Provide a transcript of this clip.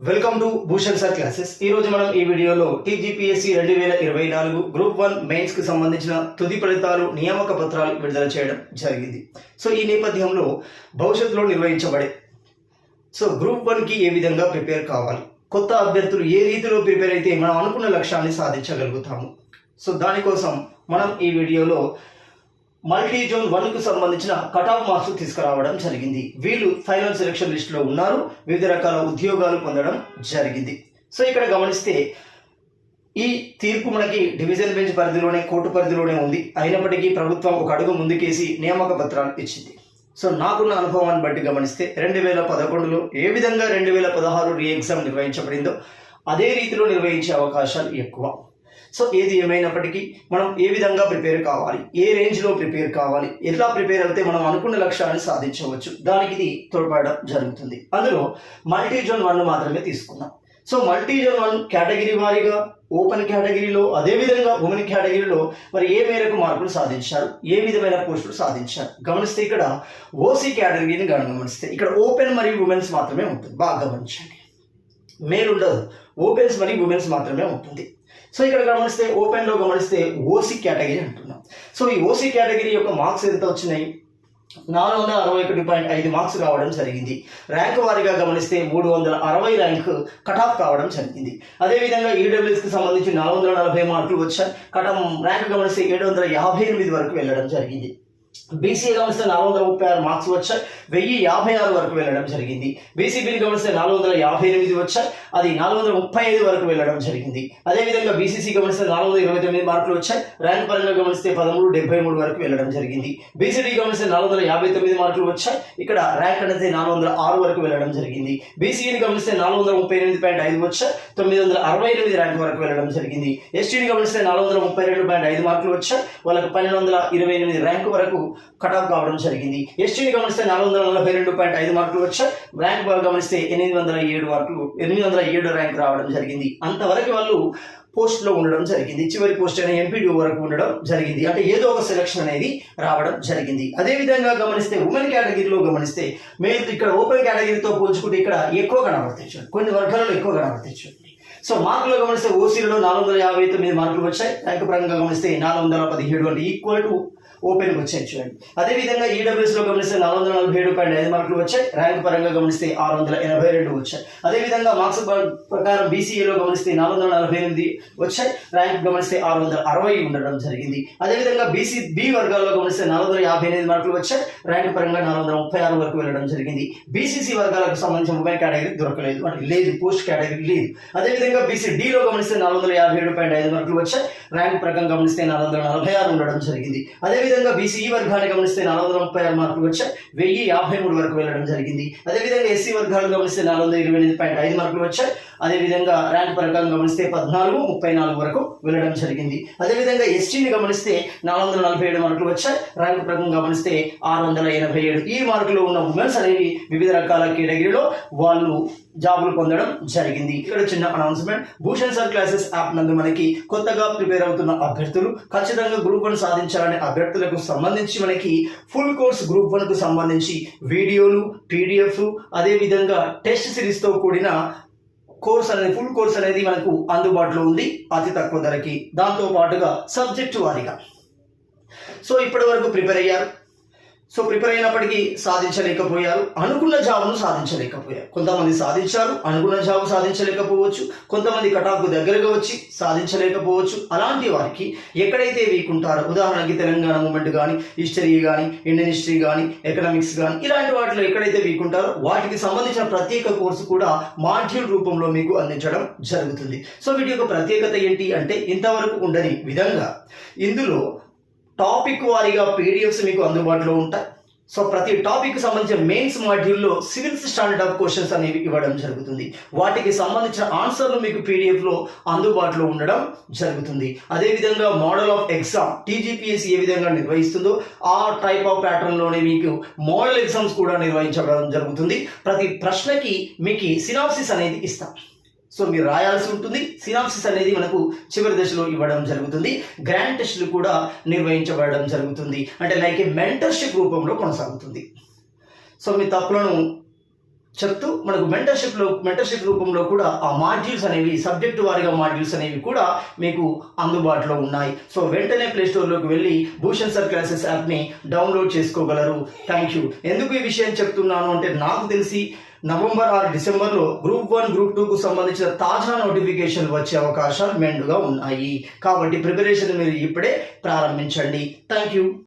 Welcome to Bhushan sir classes ఈ రోజు మనం ఈ వీడియోలో టీజీపీఎస్సీ రెండు వేల ఇరవై నాలుగు గ్రూప్ వన్ మెయిన్స్కి సంబంధించిన తుది ఫలితాలు నియామక పత్రాలు విడుదల చేయడం జరిగింది. సో ఈ నేపథ్యంలో భవిష్యత్తులో నిర్వహించబడే సో గ్రూప్ వన్కి ఏ విధంగా ప్రిపేర్ కావాలి? కొత్త అభ్యర్థులు ఏ రీతిలో ప్రిపేర్ అయితే మనం అనుకున్న లక్ష్యాన్ని సాధించగలుగుతాము? సో దానికోసం మనం ఈ వీడియోలో మల్టీ జోన్ వన్కు సంబంధించిన కటాఫ్ మార్క్స్ తీసుకురావడం జరిగింది. వీళ్ళు ఫైనల్ సెలక్షన్ లిస్ట్లో ఉన్నారు. వివిధ రకాల ఉద్యోగాలు పొందడం జరిగింది. సో ఇక్కడ గమనిస్తే ఈ తీర్పు మనకి డివిజన్ బెంచ్ పరిధిలోనే కోర్టు పరిధిలోనే ఉంది. అయినప్పటికీ ప్రభుత్వం ఒక అడుగు ముందుకేసి నియామక పత్రాలు ఇచ్చింది. సో నాకున్న అనుభవాన్ని బట్టి గమనిస్తే రెండు వేల పదకొండులో ఏ విధంగా రెండు వేల పదహారు రీ ఎగ్జామ్ నిర్వహించబడిందో అదే రీతిలో నిర్వహించే అవకాశాలు ఎక్కువ. సో ఏది ఏమైనప్పటికీ మనం ఏ విధంగా ప్రిపేర్ కావాలి ఏ రేంజ్లో ప్రిపేర్ కావాలి ఎట్లా ప్రిపేర్ అయితే మనం అనుకున్న లక్ష్యాన్ని సాధించవచ్చు దానికి ఇది తోడ్పడడం జరుగుతుంది. అందులో మల్టీ జోన్ వన్ మాత్రమే తీసుకుందాం. So multi zone one category వారీగా ఓపెన్ కేటగిరీలో అదేవిధంగా ఉమెన్ కేటగిరీలో మరి ఏ మేరకు మార్కులు సాధించారు ఏ విధమైన పోస్టులు సాధించారు? గమనిస్తే ఇక్కడ ఓసీ కేటగిరీని గమనిస్తే ఇక్కడ ఓపెన్ మరియు ఉమెన్స్ మాత్రమే ఉంటుంది. బాగా గమనించండి. మేల్ ఉండదు ఓపెన్స్ మరియు ఉమెన్స్ మాత్రమే ఉంటుంది. సో ఇక్కడ గమనిస్తే ఓపెన్లో గమనిస్తే ఓసీ కేటగిరీ అంటున్నాం. సో ఈ ఓసీ కేటగిరీ యొక్క మార్క్స్ ఎంత వచ్చినాయి? నాలుగు వందల అరవై ఒకటి పాయింట్ ఐదు మార్క్స్ రావడం జరిగింది. ర్యాంక్ వారీగా గమనిస్తే మూడు వందల అరవై ర్యాంక్ కట్ ఆఫ్ కావడం జరిగింది. అదేవిధంగా ఈడబ్ల్యూఎస్కి సంబంధించి నాలుగు వందల నలభై మార్కులు వచ్చాయి. కట్ ర్యాంక్ గమనిస్తే ఏడు వందల యాభై ఎనిమిది వరకు వెళ్ళడం జరిగింది. బీసీ గమనిస్తే నాలుగు వందల ముప్పై ఆరు మార్క్స్ వచ్చాయి. వెయ్యి యాభై ఆరు వరకు వెళ్ళడం జరిగింది. బీసీబీని గమనిస్తే నాలుగు వందల యాభై ఎనిమిది వచ్చాయి. అది నాలుగు వందల ముప్పై ఐదు వరకు వెళ్ళడం జరిగింది. అదేవిధంగా బీసీసీ గమనిస్తే నాలుగు వందల ఇరవై తొమ్మిది మార్కులు వచ్చాయి. ర్యాంక్ పరంగా గమనిస్తే పదమూడు డెబ్బై మూడు వరకు వెళ్ళడం జరిగింది. బీసీడీ గమనిస్తే నాలుగు వందల యాభై తొమ్మిది మార్కులు వచ్చాయి. ఇక్కడ ర్యాంక్ అనేది నాలుగు వందల ఆరు వరకు వెళ్ళడం జరిగింది. బీసీని గమనిస్తే నాలుగు వందల ముప్పై ఎనిమిది పాయింట్ ఐదు వచ్చాయి. తొమ్మిది వందల అరవై ఎనిమిది ర్యాంక్ వరకు వెళ్ళడం జరిగింది. ఎస్టీని గమనిస్తే నాలుగు వందల ముప్పై రెండు పాయింట్ ఐదు మార్కులు వచ్చాయి. వాళ్ళకి పన్నెండు వందల ఇరవై ఎనిమిది ర్యాంక్ వరకు కటాఫ్ కావడం జరిగింది. ఎస్టీని గమనిస్తే నాలుగు వందల నలభై రెండు పాయింట్ ఐదు మార్కులు వచ్చాయి. ర్యాంక్ బాగా గమనిస్తే ఎనిమిది వందల ఏడు మార్కులు ఎనిమిది వందల ఏడు ర్యాంక్ రావడం జరిగింది. అంతవరకు వాళ్ళు పోస్ట్లో ఉండడం జరిగింది. చివరి పోస్ట్ అయిన ఎంపీడీ వరకు ఉండడం జరిగింది. అంటే ఏదో ఒక సెలక్షన్ అనేది రావడం జరిగింది. అదే విధంగా గమనిస్తే ఉమెన్ కేటగిరీలో గమనిస్తే మేము ఇక్కడ ఓపెన్ కేటగిరీతో పోల్చుకుంటే ఇక్కడ ఎక్కువ కనబడతాయి కొన్ని వర్గాలలో ఎక్కువ కనబడతాయి సో మార్కులు గమనిస్తే ఓసీలలో నాలుగు వందల యాభై తొమ్మిది మార్కులు వచ్చాయి. ర్యాంక్ పరంగా గమనిస్తే నాలుగు వందల పదిహేడు అంటే ఈక్వల్ టు ఓపెన్ వచ్చాయి చూడండి. అదేవిధంగా ఈడబ్ల్యూఎస్లో గమనిస్తే నాలుగు వందల నలభై ఏడు పాయింట్ ఐదు మార్కులు వచ్చాయి. ర్యాంక్ పరంగా గమనిస్తే ఆరు వందల ఎనభై రెండు వచ్చాయి. అదేవిధంగా మార్క్స్ ప్రకారం బీసీఏలో గమనిస్తే నాలుగు వందల నలభై ఎనిమిది వచ్చాయి. ర్యాంక్ గమనిస్తే ఆరు వందల అరవై ఉండడం జరిగింది. అదేవిధంగా బీసీ బి వర్గాల్లో గమనిస్తే నాలుగు వందల యాభై ఎనిమిది మార్కులు వచ్చాయి. ర్యాంక్ పరంగా నాలుగు వందల ముప్పై ఆరు వరకు వెళ్ళడం జరిగింది. బీసీసీ వర్గాలకు సంబంధించిన మొబైల్ కేటగిరీ దొరకలేదు. అంటే లేదు పోస్ట్ కేటగిరీ లేదు. అదేవిధంగా బీసీ డిలో గమనిస్తే నాలుగు వందల యాభై ఏడు పాయింట్ ఐదు మార్కులు వచ్చాయి. ర్యాంక్ ప్రకారం గమనిస్తే నాలుగు వందల నలభై ఆరు ఉండడం జరిగింది. అదేవిధంగా బీసీ వర్గాన్ని గమనిస్తే నాలుగు వందల ముప్పై ఆరు మార్కులు వచ్చాయి. వెయ్యి యాభై మూడు వరకు వెళ్ళడం జరిగింది. అదేవిధంగా ఎస్సీ వర్గాలు గమనిస్తే నాలుగు వందల ఇరవై ఎనిమిది పాయింట్ ఐదు మార్కులు వచ్చాయి. అదేవిధంగా ర్యాంక్ ప్రకారం గమనిస్తే పద్నాలుగు ముప్పై నాలుగు వరకు వెళ్ళడం జరిగింది. అదేవిధంగా ఎస్టీని గమనిస్తే నాలుగు వందల నలభై ఏడు మార్కులు వచ్చాయి. ర్యాంక్ ప్రకారం గమనిస్తే ఆరు వందల ఎనభై ఏడు. ఈ మార్కులు ఉన్న ఉమెన్స్ అనేవి వివిధ రకాల కేటగిరీలో వాళ్ళు జాబులు పొందడం జరిగింది. ఇక్కడ చిన్న announcement. Bhushan sir classes app నందు మనకి కొత్తగా ప్రిపేర్ అవుతున్న అభ్యర్థులు ఖచ్చితంగా గ్రూప్ వన్ సాధించాలనే అభ్యర్థులకు సంబంధించి మనకి ఫుల్ కోర్స్ గ్రూప్ వన్కు సంబంధించి వీడియోలు పీడిఎఫ్ అదే విధంగా టెస్ట్ సిరీస్తో కూడిన కోర్స్ అనేది ఫుల్ కోర్స్ అనేది మనకు అందుబాటులో ఉంది అతి తక్కువ ధరకి. దాంతో పాటుగా సబ్జెక్టు వారిగా. సో ఇప్పటి వరకు ప్రిపేర్ అయ్యారు. సో ప్రిపేర్ అయినప్పటికీ సాధించలేకపోయారు. అనుకున్న జాబును సాధించలేకపోయారు. కొంతమంది సాధించారు అనుకున్న జాబు సాధించలేకపోవచ్చు. కొంతమంది కటాకు దగ్గరగా వచ్చి సాధించలేకపోవచ్చు. అలాంటి వారికి ఎక్కడైతే వీక్ ఉంటారో ఉదాహరణకి తెలంగాణ మూమెంట్ కానీ హిస్టరీ కానీ ఇండియన్ హిస్టరీ కానీ ఎకనామిక్స్ కానీ ఇలాంటి వాటిలో ఎక్కడైతే వీక్ ఉంటారో వాటికి సంబంధించిన ప్రత్యేక కోర్సు కూడా మాడ్యూల్ రూపంలో మీకు అందించడం జరుగుతుంది. సో వీటి యొక్క ప్రత్యేకత ఏంటి అంటే ఇంతవరకు ఉండని విధంగా ఇందులో టాపిక్ వారీగా పీడిఎఫ్స్ మీకు అందుబాటులో ఉంటాయి. సో ప్రతి టాపిక్ సంబంధించిన మెయిన్స్ మాడ్యూల్లో సివిల్స్ స్టాండర్డ్ ఆఫ్ క్వశ్చన్స్ అనేవి ఇవ్వడం జరుగుతుంది. వాటికి సంబంధించిన ఆన్సర్లు మీకు పీడిఎఫ్లో అందుబాటులో ఉండడం జరుగుతుంది. అదేవిధంగా మోడల్ ఆఫ్ ఎగ్జామ్ టీజీపీఎస్సీ ఏ విధంగా నిర్వహిస్తుందో ఆ టైప్ ఆఫ్ ప్యాటర్న్లోనే మీకు మోడల్ ఎగ్జామ్స్ కూడా నిర్వహించడం జరుగుతుంది. ప్రతి ప్రశ్నకి మీకు సినాప్సిస్ అనేది ఇస్తాం సో మీరు రాయాల్సి ఉంటుంది. సినాప్సిస్ అనేది మనకు చివరి దశలో ఇవ్వడం జరుగుతుంది. గ్రాండ్ టెస్టులు కూడా నిర్వహించబడడం జరుగుతుంది. అంటే లైక్ ఏ మెంటర్షిప్ రూపంలో కొనసాగుతుంది. సో మీ తప్పులను చెప్తూ మనకు మెంటర్షిప్లో మెంటర్షిప్ రూపంలో కూడా ఆ మాడ్యూల్స్ అనేవి సబ్జెక్టు వారిగా మాడ్యూల్స్ అనేవి కూడా మీకు అందుబాటులో ఉన్నాయి. సో వెంటనే ప్లే స్టోర్లోకి వెళ్ళి భూషణ్ సర్ క్లాసెస్ యాప్ని డౌన్లోడ్ చేసుకోగలరు. థ్యాంక్ యూ ఎందుకు ఈ విషయం చెప్తున్నాను అంటే నాకు తెలిసి నవంబర్ ఆరు డిసెంబర్లో గ్రూప్ వన్ గ్రూప్ టూకు సంబంధించిన తాజా నోటిఫికేషన్ వచ్చే అవకాశాలు మెండుగా ఉన్నాయి. కాబట్టి ప్రిపరేషన్ మీరు ఇప్పుడే ప్రారంభించండి. Thank you